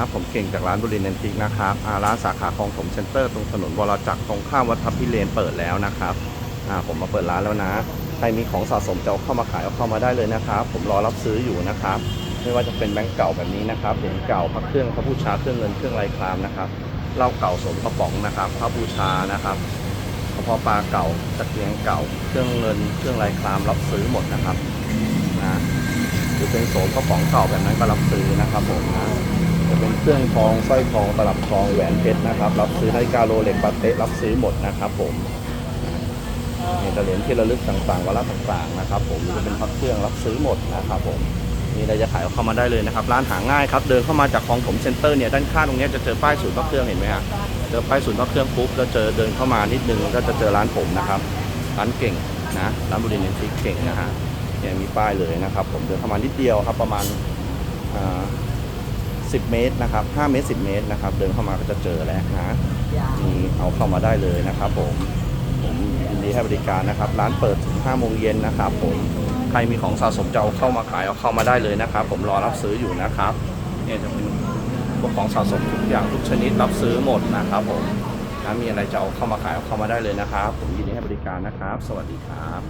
ครับผมเก่งจากร้านบุรีเนนติกนะครับอาร้านสาขาคลองถมเซ็นเตอร์ตรงถนนวรจักรตรงข้ามวัดพระพิเรนเปิดแล้วนะครับอ่าผมมาเปิดร้านแล้วนะ ใครมีของสะสมจะเอาเข้ามาขายเอาเข้ามาได้เลยนะครับ ผมรอรับซื้ออยู่นะครับ ไม่ว่าจะเป็นแบงก์เก่าแบบนี้นะครับเหรียญเก่าพระเครื่องพระบูชาเครื่องเงินเครื่องลายครามนะครับเหล้าเก่าสมกระป๋องนะครับพระบูชานะครับกระเพาะปลาเก่าตะเกียงเก่า เครื่องเงินเครื่องลายครามรับซื้อหมดนะครับนะหรือเป็นโสมกระป๋องเก่าแบบนั้นก็รับซื้อนะครับผมนะ จะเป็นเครื่องทองสร้อยทองตลับทองแหวนเพชรนะครับ รับซื้อนาฬิกาโรเล็กปาเต้รับซื้อหมดนะครับผมนี่เหรียญที่ระลึกต่างๆวาระต่างๆนะครับ ผมจะเป็นพักเครื่องรับซื้อหมดนะครับผมมีอะไรจะขายเข้ามาได้เลยนะครับ ร้านหาง่ายครับ เดินเข้ามาจากคลองถมเซ็นเตอร์เนี่ยด้านข้างตรงเนี้ยจะเจอป้ายศูนย์พักเครื่องเห็นไหมฮะเจอป้ายศูนย์พักเครื่องปุ๊บแล้วเจอเดินเข้ามานิดนึงก็จะเจอร้านผมนะครับ ร้านเก่งนะร้านบุรีเนนทิกเก่งนะฮะเนี่ยมีป้ายเลยนะครับ ผมเดินเข้ามานิดเดียวครับประมาณอ่า 10 เมตรนะครับ5เมตร 10 เมตรนะครับ เดินเข้ามาก็จะเจอแล้วนะมีเอาเข้ามาได้เลยนะครับ ผมผมยินดีให้บริการนะครับ ร้านเปิดถึง5โมงเย็นนะครับ ผมใครมีของสะสมจะเอาเข้ามาขายเอาเข้ามาได้เลยนะครับ ผมรอรับซื้ออยู่นะครับเนี่ยจะเป็นพวกของสะสมทุกอย่างทุกชนิดรับซื้อหมดนะครับ ผมนะมีอะไรจะเอาเข้ามาขายเอาเข้ามาได้เลยนะครับ ผมยินดีให้บริการนะครับ สวัสดีครับ